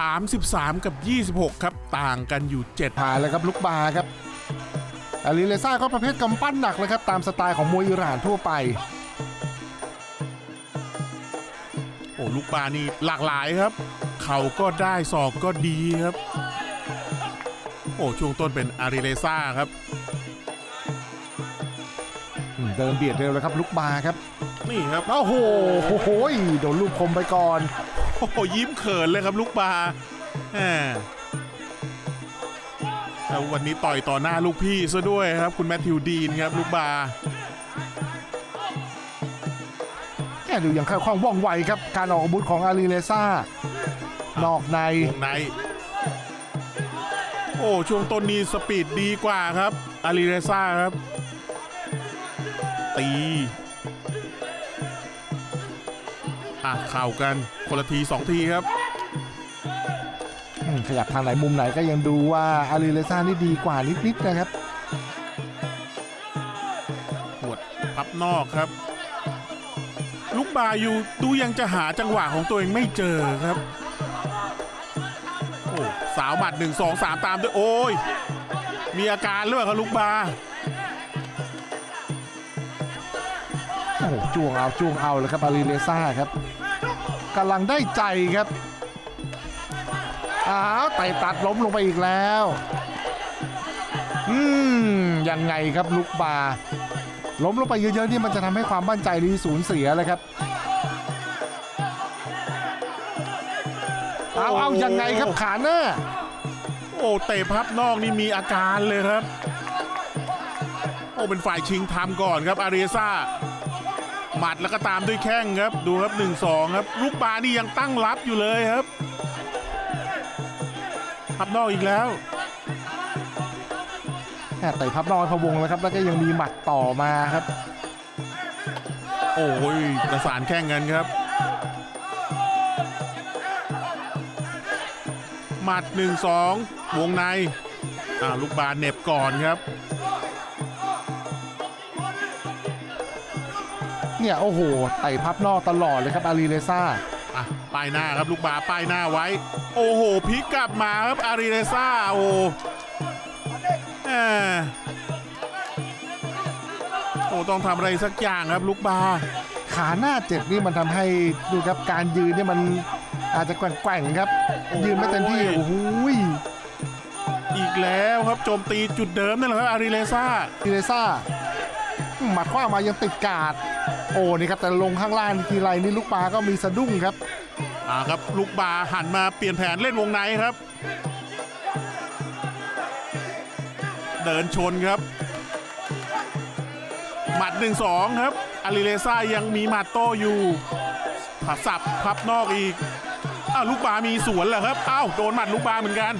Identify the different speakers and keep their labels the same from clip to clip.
Speaker 1: 33 กับ 26 ครับต่างกันอยู่ 7
Speaker 2: ผ่านแล้วครับลูกบาครับอาลีเลซ่าก็ประเภทกำปั้นหนักเลยครับตามสไตล์ของมวยอิหร่านทั่วไป
Speaker 1: โอ้ลูกปลานี่หลากหลายครับ เข่าก็ได้ศอกก็ดีครับ โอ้ช่วงต้นเป็นอาริเลซ่าครับ
Speaker 2: อืมเดินเบียดเร็วเลยครับลูกบาครับ
Speaker 1: นี่ครับ
Speaker 2: โอ้โหโอ้โหโดนลูกคมไปก่อน
Speaker 1: โอ้โหยิ้มเขินเลยครับลูกปลาแหมแล้ววันนี้ต่อยต่อหน้าลูกพี่ซะด้วยครับ คุณแมทธิวดีนครับลูกปลา
Speaker 2: แค่ดูอย่างเข้าคล่องว่องไวครับ การออกอาวุธของอาลีเลซ่านอกใน
Speaker 1: วงใน โอ้ ช่วงต้นนี้สปีดดีกว่าครับอาริเลซ่าครับ ตี อะเข่ากันคนละทีสองทีครับ
Speaker 2: อืมขยับทางไหนมุมไหนก็ยังดูว่าอาลีเลซ่านี่ดีกว่านิดๆนะครับ
Speaker 1: หวดพับนอกครับ ลูกบาอยู่ดูยังจะหาจังหวะของตัวเองไม่เจอครับ โอ้สาวหมัดหนึ่งสองสามตามด้วยโอ้ย มีอาการหรือเปล่าครับลูกบา
Speaker 2: โอ้โหจ้วงเอาจ้วงเอาเลยครับอาลีเลซ่าครับกำลังได้ใจครับอ้าวไต่ตัดล้มลงไปอีกแล้ว อืมยังไงครับลูกบาล้มลงไปเยอะๆนี่มันจะทำให้ความมั่นใจนี้สูญเสียเลยครับเอาเอายังไงครับขาหน้า
Speaker 1: โอ้เตะพับนอกนี่มีอาการเลยครับ โอ้เป็นฝ่ายชิงทำก่อนครับอาริซ่า หมัดแล้วก็ตามด้วยแข้งครับ ดูครับ1นสองครับ ลูกบานี่ยังตั้งรับอยู่เลยครับพับนอกอีกแล้ว
Speaker 2: แค่ไต่พับนอยพะวงแล้วครับ แล้วก็ยังมีหมัดต่อมาครับ
Speaker 1: โอ้ยประสานแข้งกันครับ หมัด1นสองวงในอ่าลูกบาเหน็บก่อนครับ
Speaker 2: เนี่ยโอ้โหไต่พับนอกตลอดเลยครับอารีเลซ่า
Speaker 1: อะป้ายหน้าครับลูกบาป้ายหน้าไว้ โอ้โหพลิกกลับมาครับอาริเนซ่าโอ้แหมโอ้ต้องทำอะไรสักอย่างครับลูกบา
Speaker 2: ขาหน้าเจ็บนี่มันทำให้ดูครับการยืนเนี่ยมันอาจจะแกว่งๆครับ ยืนไม่เต็มที่โอ้โหย
Speaker 1: อีกแล้วครับโจมตีจุดเดิมนั่นแหละครับอาริเนซ่า
Speaker 2: อารีเลซ่าหมัดขว้ามายังติดกาด โอ้นี่ครับแต่ลงข้างล่างทีไรนี่ลูกปลาก็มีสะดุ้งครับ
Speaker 1: อ่าครับลูกบาหันมาเปลี่ยนแผนเล่นวงในครับ เดินชนครับ หมัดหนึ่งสองครับอาริเลซ่ายังมีหมัดโต้อยู่ผัสับพับนอกอีกอ้าวลูกบามีสวนเหรอครับอ้าวโดนหมัดลูกบาเหมือนกัน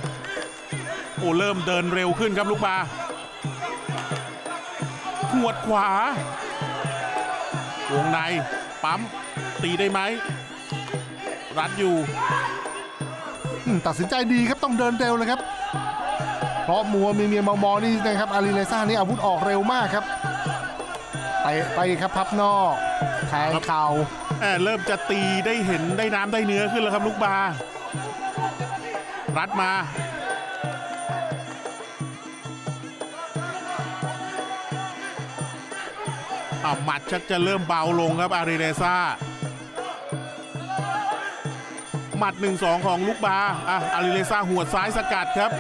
Speaker 1: โอ้เริ่มเดินเร็วขึ้นครับลูกบาหัวดขวา วงในปั๊มตีได้ไหม รัดอยู่
Speaker 2: อืมตัดสินใจดีครับต้องเดินเร็วเลยครับ เพราะมัวมีเมียมองมองนี่นะครับอารีเลซ่านี่อาวุธออกเร็วมากครับไปไปครับพับนอกแทงเข่า
Speaker 1: แอบเริ่มจะตีได้เห็นได้น้ำได้เนื้อขึ้นแล้วครับลูกบารัดมา อาหมัดชักจะเริ่มเบาลงครับอาริเนซ่าหมัด 1-2 ของลูกบาอะอาริเนซ่าหัวซ้ายสกัดครับ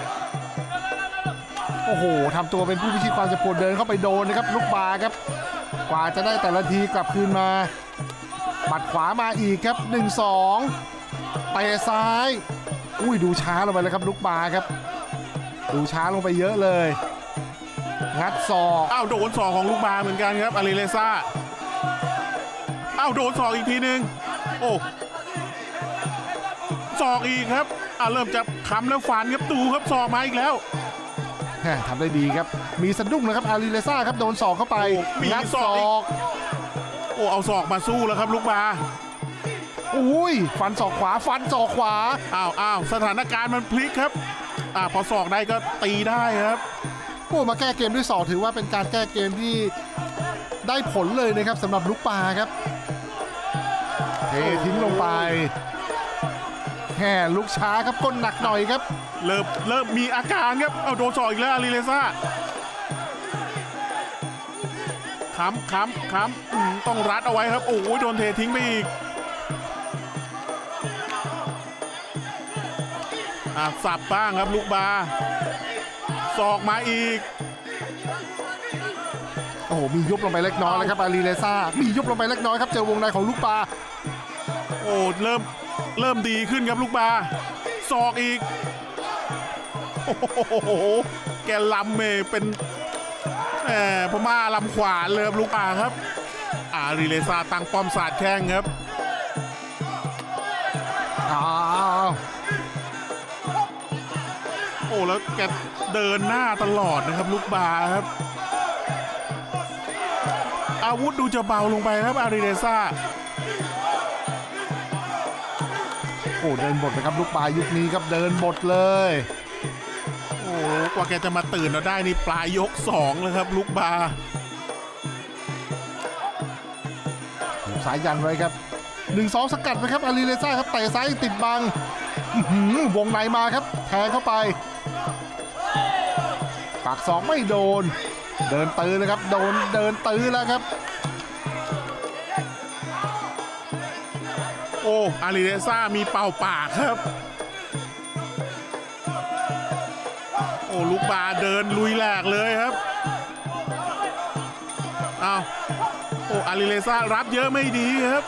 Speaker 2: โอ้โหทำตัวเป็นผู้พิชิตความจ็บปวดเดินเข้าไปโดนนะครับ ลูกบาครับ กว่าจะได้แต่ละทีกลับคืนมาหมัดขวามาอีกครับ 1-2เตะซ้าย อุ้ยดูช้าลงไปเลยครับ ลูกบาครับ ดูช้าลงไปเยอะเลย งัดศอก
Speaker 1: อ้าวโดนศอกของลูกบาเหมือนกันครับอาริเลซ่าอ้าวโดนศอกอีกทีหนึ่งโอ้ศอกอีกครับอ้าวเริ่มจะค้ำแล้วฟันครับดูครับศอกมาอีกแล้ว
Speaker 2: แหม่ทำได้ดีครับ มีสะดุ้งนะครับอารีเลซ่าครับโดนศอกเข้าไป
Speaker 1: โอ้มี
Speaker 2: งัด
Speaker 1: ศ
Speaker 2: ศ
Speaker 1: อก
Speaker 2: อ
Speaker 1: อี
Speaker 2: ก
Speaker 1: กโอ้เอาศอกมาสู้แล้วครับลูกบา
Speaker 2: อุ้ยฟันศอกขวาฟันศอกขวา
Speaker 1: อ้าวอ้าวสถานการณ์มันพลิกครับอ่าพอศอกได้ก็ตีได้ครับ
Speaker 2: โอ้มาแก้เกมด้วยศอกถือว่าเป็นการแก้เกมที่ได้ผลเลยนะครับสำหรับลูกปลาครับเททิ้งลงไปแห่ลุกช้าครับก้นหนักหน่อยครับ
Speaker 1: เริ่มเริ่มมีอาการครับเอาโดนสอกอีกแล้วอาริเลซ่าค้ำค้ำค้ำต้องรัดเอาไว้ครับ โอ้ยโดนเททิ้งไปอีกอะสับบ้างครับลูกบา ศอกมาอีก
Speaker 2: โอ้โห มียุบลงไปเล็กน้อยแล้วครับอารีเลซ่า มียุบลงไปเล็กน้อยครับ เจอวงในของลูกปลา
Speaker 1: โอ้เริ่มเริ่มดีขึ้นครับลูกบาศอกอีก โอ้โห แกลำเมเป็นแหมพม่าลำขวานเลยครับลูกบาครับ อาริเลซาตั้งป้อมสาดแข้งครับ แล้วแกเดินหน้าตลอดนะครับ ลูกบาครับ อาวุธดูจะเบาลงไปครับอาริเลซา
Speaker 2: โอ้เดินบทนะครับลูกปลายุคนี้ครับเดินบทเลย
Speaker 1: โอ้กว่าแกจะมาตื่นเราได้นี่ปลายยกสองเลยครับ ลูกบา
Speaker 2: สายยันไว้ครับ1นสองสกัดนะครับอารีเลซ่าครับเตะซ้ายติดบังอื้อหือ วงในมาครับ แทงเข้าไปปากสองไม่โดน เดินตื้อนะครับ โดนเดินตื้อแล้วครับ
Speaker 1: โอ้อาริเดซ่ามีเป่าปากครับ โอ้ลูกบาเดินลุยแหลกเลยครับอ้าวโอ้อาริเลซ่ารับเยอะไม่ดีครับ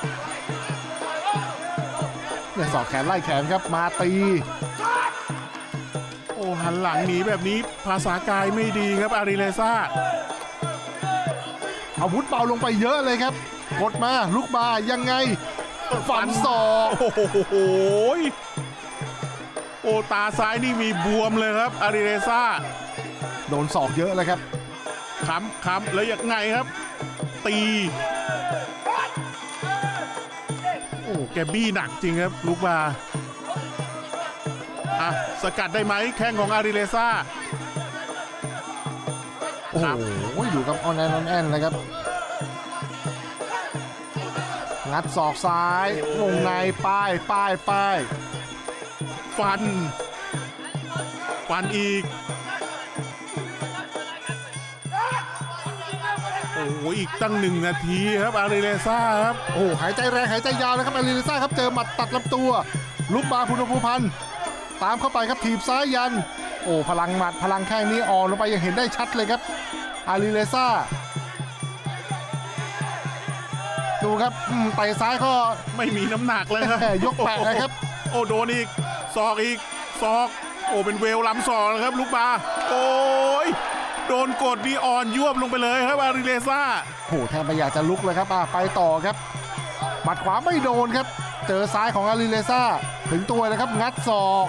Speaker 2: เนี่ยสอกแขนไล่แขนครับมาตี
Speaker 1: โอ้หันหลังหนีแบบนี้ภาษากายไม่ดีครับอาริเลซ่า
Speaker 2: อาวุธเบาลงไปเยอะเลยครับ กดมาลูกมายังไง ฝันศอก
Speaker 1: โอ้โหโอ้ตาซ้ายนี่มีบวมเลยครับอาริเลซ่า
Speaker 2: โดนศอกเยอะเลยครับ
Speaker 1: ค้ำค้ำแล้วยังไงครับ ตีโอ้ แกบี้หนักจริงครับลูกบาอะสกัดได้ไหมแข้งของอาริเลซ่า
Speaker 2: โอ้โหอยู่กับออนแอนออนแอนเลยครับ งัดศอกซ้ายวงในป้ายป้ายป้าย
Speaker 1: ฟัน ฟันอีก อ้โหอีกตั้งหนึ่งนาทีครับอาริเลซ่าครับ
Speaker 2: โอ้โหหายใจแรงหายใจยาวเลยครับอาริลิซ่าครับเจอหมัดตัดลำตัวลูกบาพุนภูพันธ์ตามเข้าไปครับถีบซ้ายยัน โอ้พลังหมัดพลังแข้งนี้อ่อนลงไปยังเห็นได้ชัดเลยครับอาริเลซ่าดูครับอืมเตะซ้ายก็
Speaker 1: ไม่มีน้ำหนักเลยครับ
Speaker 2: ยกแปะนะครับ
Speaker 1: โอ้โดนอีกศอกอีกศอก โอ้เป็นเวลลำศอกนะครับลูกบาโอ้ย โดนกดนี่อ่อนยวบลงไปเลยครับอาริเลซ่า
Speaker 2: โอ้โหแทบไม่อยากจะลุกเลยครับอะไปต่อครับหมัดขวาไม่โดนครับ เจอซ้ายของอาริเลซ่าถึงตัวเลยครับงัดศอก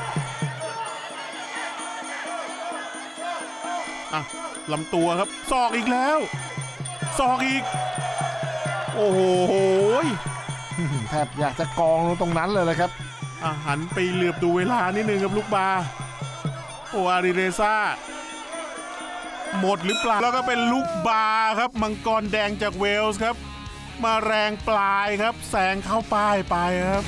Speaker 1: อะลำตัวครับศอกอีกแล้วศอกอีก โอ้โห
Speaker 2: แทบอยากจะกองลงตรงนั้นเลยเลยครับ
Speaker 1: อะหันไปเหลือบดูเวลานิดนึงครับลูกบาโอ้อาริเรซ่า หมดหรือเปล่า แล้วก็เป็นลูกบาครับ มังกรแดงจากเวลส์ครับ มาแรงปลายครับ แสงเข้าป้ายไปครับ